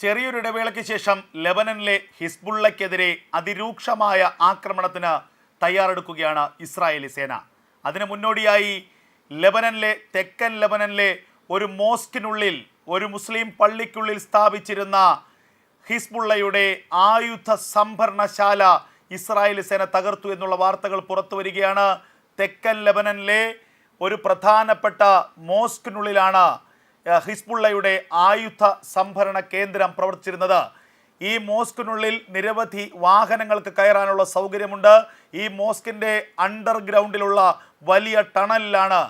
ചെറിയൊരു ഇടവേളയ്ക്ക് ശേഷം ലെബനനിലെ ഹിസ്ബുള്ളയ്ക്കെതിരെ അതിരൂക്ഷമായ ആക്രമണത്തിന് തയ്യാറെടുക്കുകയാണ് ഇസ്രായേലി സേന. അതിന് മുന്നോടിയായി ലെബനനിലെ തെക്കൻ ലെബനനിലെ ഒരു മോസ്കിനുള്ളിൽ ഒരു മുസ്ലിം പള്ളിക്കുള്ളിൽ സ്ഥാപിച്ചിരുന്ന ഹിസ്ബുള്ളയുടെ ആയുധ സംഭരണശാല ഇസ്രായേലി സേന തകർത്തു എന്നുള്ള വാർത്തകൾ പുറത്തു വരികയാണ്. തെക്കൻ ലെബനനിലെ ഒരു പ്രധാനപ്പെട്ട മോസ്കിനുള്ളിലാണ് ഹിസ്ബുള്ളയുടെ ആയുധ സംഭരണ കേന്ദ്രം പ്രവർത്തിച്ചിരുന്നത്. ഈ മോസ്കിനുള്ളിൽ നിരവധി വാഹനങ്ങൾക്ക് കയറാനുള്ള സൗകര്യമുണ്ട്. ഈ മോസ്കിന്റെ അണ്ടർഗ്രൗണ്ടിലുള്ള വലിയ ടണലിലാണ്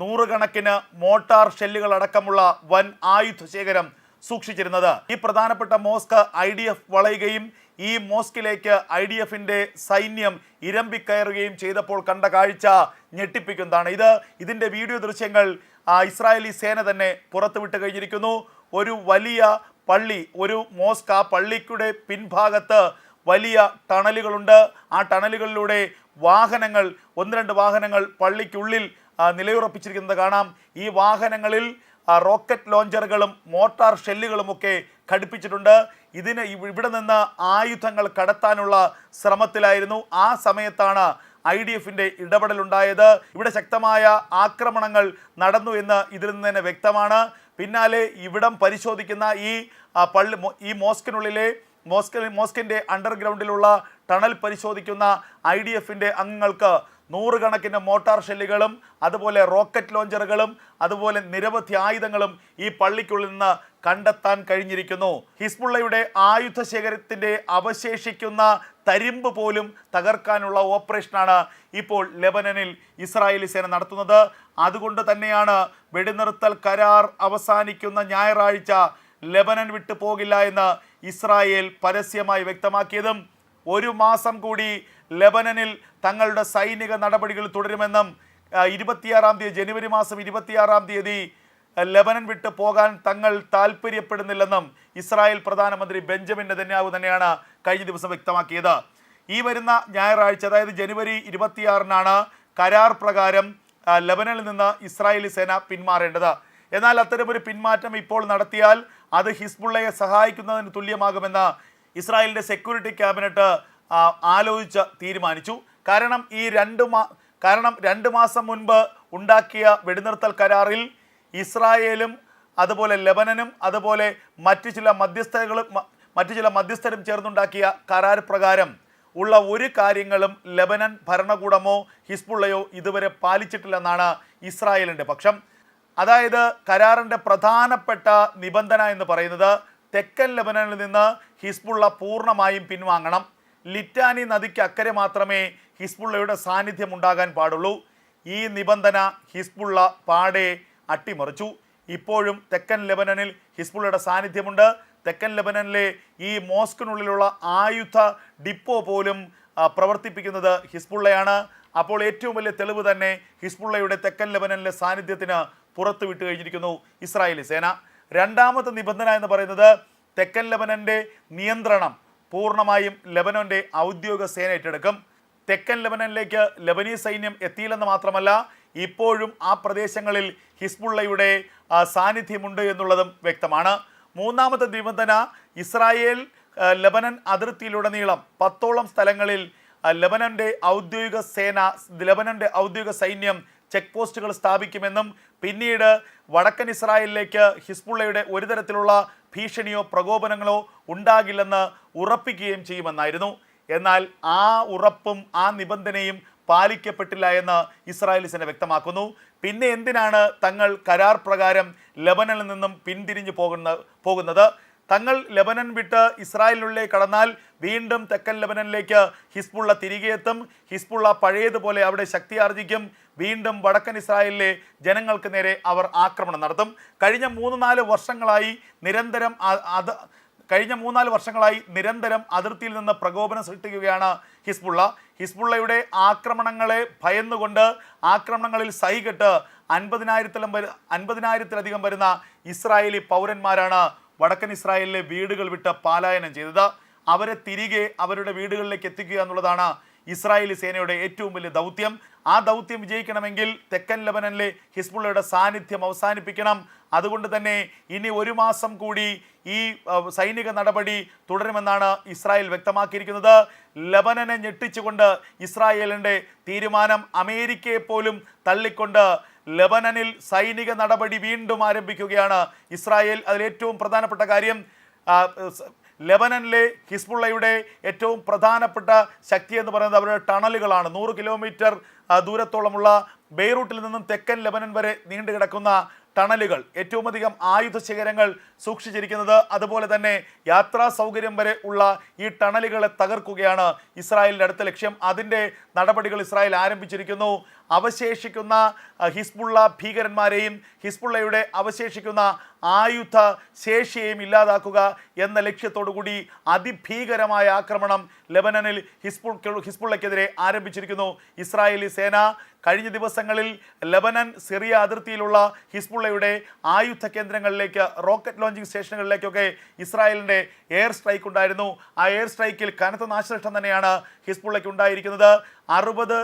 നൂറുകണക്കിന് മോട്ടാർ ഷെല്ലുകൾ അടക്കമുള്ള വൻ ആയുധ ശേഖരം സൂക്ഷിച്ചിരുന്നത്. ഈ പ്രധാനപ്പെട്ട മോസ്ക് ഐ ഡി എഫ് വളയുകയും ഈ മോസ്കിലേക്ക് ഐ ഡി എഫിന്റെ സൈന്യം ഇരമ്പിക്കയറുകയും ചെയ്തപ്പോൾ കണ്ട കാഴ്ച ഞെട്ടിപ്പിക്കുന്നതാണ്. ഇത് ഇതിന്റെ വീഡിയോ ദൃശ്യങ്ങൾ ഇസ്രായേലി സേന തന്നെ പുറത്തുവിട്ട് കഴിഞ്ഞിരിക്കുന്നു. ഒരു വലിയ പള്ളി ഒരു മോസ്ക് ആ പള്ളിക്കുടെ പിൻഭാഗത്ത് വലിയ ടണലുകളുണ്ട്. ആ ടണലുകളിലൂടെ വാഹനങ്ങൾ ഒന്ന് രണ്ട് വാഹനങ്ങൾ പള്ളിക്കുള്ളിൽ ആ, നിലയുറപ്പിച്ചിരിക്കുന്നത് കാണാം. ഈ വാഹനങ്ങളിൽ റോക്കറ്റ് ലോഞ്ചറുകളും മോട്ടാർ ഷെല്ലുകളുമൊക്കെ ഘടിപ്പിച്ചിട്ടുണ്ട്. ഇതിന് ഇവ- ഇവിടെ നിന്ന് ആയുധങ്ങൾ കടത്താനുള്ള ശ്രമത്തിലായിരുന്നു. ആ സമയത്താണ് ഐ ഡി എഫിന്റെ ഇടപെടലുണ്ടായത്. ഇവിടെ ശക്തമായ ആക്രമണങ്ങൾ നടന്നു എന്ന് ഇതിൽ നിന്ന് തന്നെ വ്യക്തമാണ്. പിന്നാലെ ഇവിടം പരിശോധിക്കുന്ന ഈ പള്ളി ഈ മോസ്കിനുള്ളിലെ മോസ്ക് മോസ്കിന്റെ അണ്ടർഗ്രൗണ്ടിലുള്ള ടണൽ പരിശോധിക്കുന്ന ഐ ഡി എഫിന്റെ അംഗങ്ങൾക്ക് നൂറുകണക്കിന് മോട്ടാർ ഷെല്ലുകളും അതുപോലെ റോക്കറ്റ് ലോഞ്ചറുകളും അതുപോലെ നിരവധി ആയുധങ്ങളും ഈ പള്ളിക്കുള്ളിൽ നിന്ന് കണ്ടെത്താൻ കഴിഞ്ഞിരിക്കുന്നു. ഹിസ്ബുള്ളയുടെ ആയുധ ശേഖരത്തിന്റെ അവശേഷിക്കുന്ന തരിമ്പ് പോലും തകർക്കാനുള്ള ഓപ്പറേഷനാണ് ഇപ്പോൾ ലെബനനിൽ ഇസ്രായേലി സേന നടത്തുന്നത്. അതുകൊണ്ട് തന്നെയാണ് വെടിനിർത്തൽ കരാർ അവസാനിക്കുന്ന ഞായറാഴ്ച ലെബനൻ വിട്ടു പോകില്ല എന്ന് ഇസ്രായേൽ പരസ്യമായി വ്യക്തമാക്കിയതും. ഒരു മാസം കൂടി ലെബനനിൽ തങ്ങളുടെ സൈനിക നടപടികൾ തുടരുമെന്നും ഇരുപത്തിയാറാം തീയതി ജനുവരി മാസം ഇരുപത്തിയാറാം തീയതി ലെബനൻ വിട്ട് പോകാൻ തങ്ങൾ താല്പര്യപ്പെടുന്നില്ലെന്നും ഇസ്രായേൽ പ്രധാനമന്ത്രി ബെഞ്ചമിൻ നെതന്യാഹു തന്നെയാണ് കഴിഞ്ഞ ദിവസം വ്യക്തമാക്കിയത്. ഈ വരുന്ന ഞായറാഴ്ച അതായത് ജനുവരി ഇരുപത്തിയാറിനാണ് കരാർ പ്രകാരം ലബനനിൽ നിന്ന് ഇസ്രായേലി സേന പിന്മാറേണ്ടത്. എന്നാൽ അത്തരമൊരു പിന്മാറ്റം ഇപ്പോൾ നടത്തിയാൽ അത് ഹിസ്ബുള്ളയെ സഹായിക്കുന്നതിന് തുല്യമാകുമെന്ന് ഇസ്രായേലിന്റെ സെക്യൂരിറ്റി ക്യാബിനറ്റ് ആലോചിച്ച് തീരുമാനിച്ചു. കാരണം ഈ രണ്ട് കാരണം രണ്ട് മാസം മുൻപ് ഉണ്ടാക്കിയ വെടിനിർത്തൽ കരാറിൽ ഇസ്രായേലും അതുപോലെ ലെബനനും അതുപോലെ മറ്റു ചില മധ്യസ്ഥകളും മറ്റു ചില മധ്യസ്ഥരും ചേർന്നുണ്ടാക്കിയ കരാർ പ്രകാരം ഉള്ള ഒരു കാര്യങ്ങളും ലെബനൻ ഭരണകൂടമോ ഹിസ്ബുള്ളയോ ഇതുവരെ പാലിച്ചിട്ടില്ലെന്നാണ് ഇസ്രായേലിന്റെ പക്ഷം. അതായത് കരാറിന്റെ പ്രധാനപ്പെട്ട നിബന്ധന എന്ന് പറയുന്നത് തെക്കൻ ലെബനനിൽ നിന്ന് ഹിസ്ബുള്ള പൂർണമായും പിൻവാങ്ങണം. ലിറ്റാനി നദിക്ക് അക്കരെ മാത്രമേ ഹിസ്ബുള്ളയുടെ സാന്നിധ്യം ഉണ്ടാകാൻ പാടുള്ളൂ. ഈ നിബന്ധന ഹിസ്ബുള്ള പാടെ അട്ടിമറിച്ചു. ഇപ്പോഴും തെക്കൻ ലെബനനിൽ ഹിസ്ബുള്ളയുടെ സാന്നിധ്യമുണ്ട്. തെക്കൻ ലെബനനിലെ ഈ മോസ്കിനുള്ളിലുള്ള ആയുധ ഡിപ്പോ പോലും പ്രവർത്തിപ്പിക്കുന്നത് ഹിസ്ബുള്ളയാണ്. അപ്പോൾ ഏറ്റവും വലിയ തെളിവ് തന്നെ ഹിസ്ബുള്ളയുടെ തെക്കൻ ലെബനനിലെ സാന്നിധ്യത്തിന് പുറത്തു വിട്ടു കഴിഞ്ഞിരിക്കുന്നു ഇസ്രായേലി സേന. രണ്ടാമത്തെ നിബന്ധന എന്ന് പറയുന്നത് തെക്കൻ ലെബനന്റെ നിയന്ത്രണം പൂർണമായും ലെബനോന്റെ ഔദ്യോഗിക സേന ഏറ്റെടുക്കും. തെക്കൻ ലെബനനിലേക്ക് ലബനീസ് സൈന്യം എത്തിയില്ലെന്ന് മാത്രമല്ല ഇപ്പോഴും ആ പ്രദേശങ്ങളിൽ ഹിസ്ബുള്ളയുടെ സാന്നിധ്യമുണ്ട് എന്നുള്ളതും വ്യക്തമാണ്. മൂന്നാമത്തെ നിബന്ധന ഇസ്രായേൽ ലബനൻ അതിർത്തിയിലുടനീളം പത്തോളം സ്ഥലങ്ങളിൽ ലബനന്റെ ഔദ്യോഗിക സേന ലബനന്റെ ഔദ്യോഗിക സൈന്യം ചെക്ക് പോസ്റ്റുകൾ സ്ഥാപിക്കുമെന്നും പിന്നീട് വടക്കൻ ഇസ്രായേലിലേക്ക് ഹിസ്ബുള്ളയുടെ ഒരു തരത്തിലുള്ള ഭീഷണിയോ പ്രകോപനങ്ങളോ ഉണ്ടാകില്ലെന്ന് ഉറപ്പിക്കുകയും ചെയ്യുമെന്നായിരുന്നു. എന്നാൽ ആ ഉറപ്പും ആ നിബന്ധനയും പാലിക്കപ്പെട്ടില്ല എന്ന് ഇസ്രായേൽ സേന വ്യക്തമാക്കുന്നു. പിന്നെ എന്തിനാണ് തങ്ങൾ കരാർ പ്രകാരം ലബനനിൽ നിന്നും പിന്തിരിഞ്ഞു പോകുന്ന പോകുന്നത്? തങ്ങൾ ലബനൻ വിട്ട് ഇസ്രായേലിനുള്ളിലേക്ക് കടന്നാൽ വീണ്ടും തെക്കൻ ലബനനിലേക്ക് ഹിസ്ബുള്ള തിരികെ എത്തും. ഹിസ്ബുള്ള പഴയതുപോലെ അവിടെ ശക്തി ആർജിക്കും. വീണ്ടും വടക്കൻ ഇസ്രായേലിലെ ജനങ്ങൾക്ക് നേരെ അവർ ആക്രമണം നടത്തും. കഴിഞ്ഞ മൂന്ന് നാല് വർഷങ്ങളായി നിരന്തരം അത് കഴിഞ്ഞ മൂന്നാൽ വർഷങ്ങളായി നിരന്തരം അതിർത്തിയിൽ നിന്ന് പ്രകോപനം സൃഷ്ടിക്കുകയാണ് ഹിസ്ബുള്ള. ഹിസ്ബുള്ളയുടെ ആക്രമണങ്ങളെ ഭയന്നുകൊണ്ട് ആക്രമണങ്ങളിൽ സഹികെട്ട് അൻപതിനായിരത്തിലും അൻപതിനായിരത്തിലധികം വരുന്ന ഇസ്രായേലി പൗരന്മാരാണ് വടക്കൻ ഇസ്രായേലിലെ വീടുകൾ വിട്ട് പാലായനം ചെയ്തത്. അവരെ തിരികെ അവരുടെ വീടുകളിലേക്ക് എത്തിക്കുക എന്നുള്ളതാണ് ഇസ്രായേലി സേനയുടെ ഏറ്റവും വലിയ ദൗത്യം. ആ ദൗത്യം വിജയിക്കണമെങ്കിൽ തെക്കൻ ലബനനിലെ ഹിസ്ബുള്ളയുടെ സാന്നിധ്യം അവസാനിപ്പിക്കണം. അതുകൊണ്ട് തന്നെ ഇനി ഒരു മാസം കൂടി ഈ സൈനിക നടപടി തുടരുമെന്നാണ് ഇസ്രായേൽ വ്യക്തമാക്കിയിരിക്കുന്നത്. ലബനനെ ഞെട്ടിച്ചുകൊണ്ട് ഇസ്രായേലിന്റെ തീരുമാനം അമേരിക്കയെ പോലും തള്ളിക്കൊണ്ട് ലബനനിൽ സൈനിക നടപടി വീണ്ടും ആരംഭിക്കുകയാണ് ഇസ്രായേൽ. അതിലേറ്റവും പ്രധാനപ്പെട്ട കാര്യം ലെബനനിലെ ഹിസ്ബുള്ളയുടെ ഏറ്റവും പ്രധാനപ്പെട്ട ശക്തി എന്ന് പറയുന്നത് അവരുടെ ടണലുകളാണ്. നൂറ് കിലോമീറ്റർ ദൂരത്തോളമുള്ള ബെയ്റൂട്ടിൽ നിന്നും തെക്കൻ ലെബനൻ വരെ നീണ്ടു കിടക്കുന്ന ടണലുകൾ. ഏറ്റവും അധികം ആയുധ ശേഖരങ്ങൾ സൂക്ഷിച്ചിരിക്കുന്നത് അതുപോലെ തന്നെ യാത്രാ സൗകര്യം വരെ ഉള്ള ഈ ടണലുകളെ തകർക്കുകയാണ് ഇസ്രായേലിന്റെ അടുത്ത ലക്ഷ്യം. അതിന്റെ നടപടികൾ ഇസ്രായേൽ ആരംഭിച്ചിരിക്കുന്നു. അവശേഷിക്കുന്ന ഹിസ്ബുള്ള ഭീകരന്മാരെയും ഹിസ്ബുള്ളയുടെ അവശേഷിക്കുന്ന ആയുധ ശേഷിയെയും ഇല്ലാതാക്കുക എന്ന ലക്ഷ്യത്തോടു കൂടി അതിഭീകരമായ ആക്രമണം ലെബനനിൽ ഹിസ്ബുൾ ഹിസ്ബുള്ളയ്ക്കെതിരെ ആരംഭിച്ചിരിക്കുന്നു. ഇസ്രായേലി സേന കഴിഞ്ഞ ദിവസങ്ങളിൽ ലെബനൻ സിറിയ അതിർത്തിയിലുള്ള ഹിസ്ബുള്ളയുടെ ആയുധ കേന്ദ്രങ്ങളിലേക്ക് റോക്കറ്റ് ലോഞ്ചിങ് സ്റ്റേഷനുകളിലേക്കൊക്കെ ഇസ്രായേലിന്റെ എയർ സ്ട്രൈക്ക് ഉണ്ടായിരുന്നു. ആ എയർ സ്ട്രൈക്കിൽ കനത്ത നാശനഷ്ടം തന്നെയാണ് ഹിസ്ബുള്ളയ്ക്ക് ഉണ്ടായിരിക്കുന്നത്. അറുപത്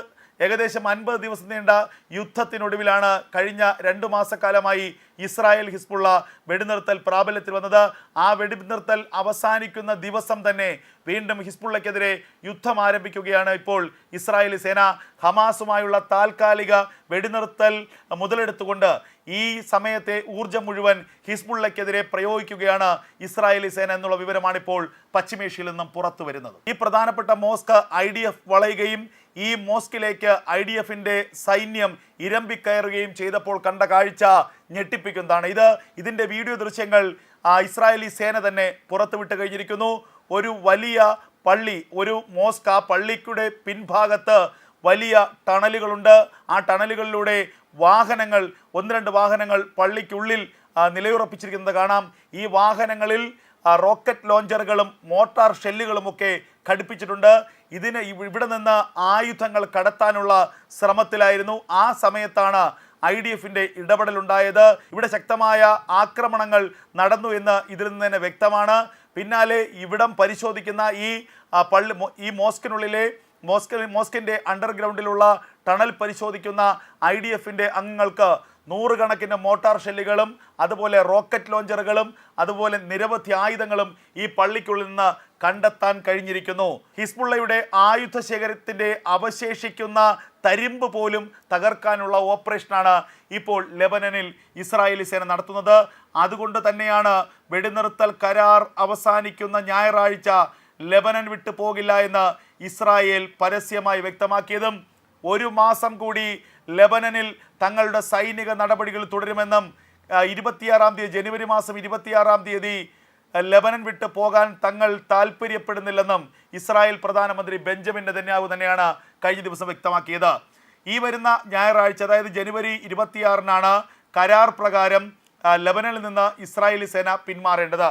ഏകദേശം അൻപത് ദിവസം നീണ്ട യുദ്ധത്തിനൊടുവിലാണ് കഴിഞ്ഞ രണ്ടു മാസക്കാലമായി ഇസ്രായേൽ ഹിസ്ബുള്ള വെടിനിർത്തൽ പ്രാബല്യത്തിൽ വന്നത്. ആ വെടിനിർത്തൽ അവസാനിക്കുന്ന ദിവസം തന്നെ വീണ്ടും ഹിസ്ബുള്ളയ്ക്കെതിരെ യുദ്ധം ആരംഭിക്കുകയാണ് ഇപ്പോൾ ഇസ്രായേലി സേന. ഹമാസുമായുള്ള താൽക്കാലിക വെടിനിർത്തൽ മുതലെടുത്തുകൊണ്ട് ഈ സമയത്തെ ഊർജം മുഴുവൻ ഹിസ്ബുള്ളയ്ക്കെതിരെ പ്രയോഗിക്കുകയാണ് ഇസ്രായേലി സേന എന്നുള്ള വിവരമാണ് ഇപ്പോൾ പശ്ചിമേഷ്യയിൽ നിന്നും പുറത്തു വരുന്നത് ഈ പ്രധാനപ്പെട്ട മോസ്ക് ഐ വളയുകയും ഈ മോസ്കിലേക്ക് ഐ ഡി എഫിന്റെ സൈന്യം ഇരമ്പിക്കയറുകയും ചെയ്തപ്പോൾ കണ്ട കാഴ്ച ഞെട്ടിപ്പിക്കുന്നതാണ്. ഇത് ഇതിന്റെ വീഡിയോ ദൃശ്യങ്ങൾ ഇസ്രായേലി സേന തന്നെ പുറത്തുവിട്ട് കഴിഞ്ഞിരിക്കുന്നു. ഒരു വലിയ പള്ളി ഒരു മോസ്ക് ആ പള്ളിക്കുടെ പിൻഭാഗത്ത് വലിയ ടണലുകളുണ്ട്. ആ ടണലുകളിലൂടെ വാഹനങ്ങൾ ഒന്ന് രണ്ട് വാഹനങ്ങൾ പള്ളിക്കുള്ളിൽ നിലയുറപ്പിച്ചിരിക്കുന്നത് കാണാം. ഈ വാഹനങ്ങളിൽ റോക്കറ്റ് ലോഞ്ചറുകളും മോട്ടാർ ഷെല്ലുകളുമൊക്കെ ഘടിപ്പിച്ചിട്ടുണ്ട്. ഇതിന് ഇവ- ഇവിടെ നിന്ന് ആയുധങ്ങൾ കടത്താനുള്ള ശ്രമത്തിലായിരുന്നു. ആ സമയത്താണ് ഐ ഡി എഫിന്റെ ഇടപെടലുണ്ടായത്. ഇവിടെ ശക്തമായ ആക്രമണങ്ങൾ നടന്നു എന്ന് ഇതിൽ നിന്ന് തന്നെ വ്യക്തമാണ്. പിന്നാലെ ഇവിടം പരിശോധിക്കുന്ന ഈ പള്ളി ഈ മോസ്കിനുള്ളിലെ മോസ്ക് മോസ്കിന്റെ അണ്ടർഗ്രൗണ്ടിലുള്ള ടണൽ പരിശോധിക്കുന്ന ഐ ഡി എഫിന്റെ അംഗങ്ങൾക്ക് നൂറുകണക്കിന് മോട്ടാർ ഷെല്ലുകളും അതുപോലെ റോക്കറ്റ് ലോഞ്ചറുകളും അതുപോലെ നിരവധി ആയുധങ്ങളും ഈ പള്ളിക്കുള്ളിൽ നിന്ന് കണ്ടെത്താൻ കഴിഞ്ഞിരിക്കുന്നു. ഹിസ്ബുള്ളയുടെ ആയുധ ശേഖരത്തിന്റെ അവശേഷിക്കുന്ന തരിമ്പ് പോലും തകർക്കാനുള്ള ഓപ്പറേഷനാണ് ഇപ്പോൾ ലെബനനിൽ ഇസ്രായേലി സേന നടത്തുന്നത്. അതുകൊണ്ട് തന്നെയാണ് വെടിനിർത്തൽ കരാർ അവസാനിക്കുന്ന ഞായറാഴ്ച ലെബനൻ വിട്ടു പോകില്ല എന്ന് ഇസ്രായേൽ പരസ്യമായി വ്യക്തമാക്കിയതും. ഒരു മാസം കൂടി ലെബനനിൽ തങ്ങളുടെ സൈനിക നടപടികൾ തുടരുമെന്നും ഇരുപത്തിയാറാം തീയതി ജനുവരി മാസം ഇരുപത്തിയാറാം തീയതി ലെബനൻ വിട്ട് പോകാൻ തങ്ങൾ താല്പര്യപ്പെടുന്നില്ലെന്നും ഇസ്രായേൽ പ്രധാനമന്ത്രി ബെഞ്ചമിൻ നെതന്യാഹു തന്നെയാണ് കഴിഞ്ഞ ദിവസം വ്യക്തമാക്കിയത്. ഈ വരുന്ന ഞായറാഴ്ച അതായത് ജനുവരി ഇരുപത്തിയാറിനാണ് കരാർ പ്രകാരം ലെബനനിൽ നിന്ന് ഇസ്രായേലി സേന പിന്മാറേണ്ടത്.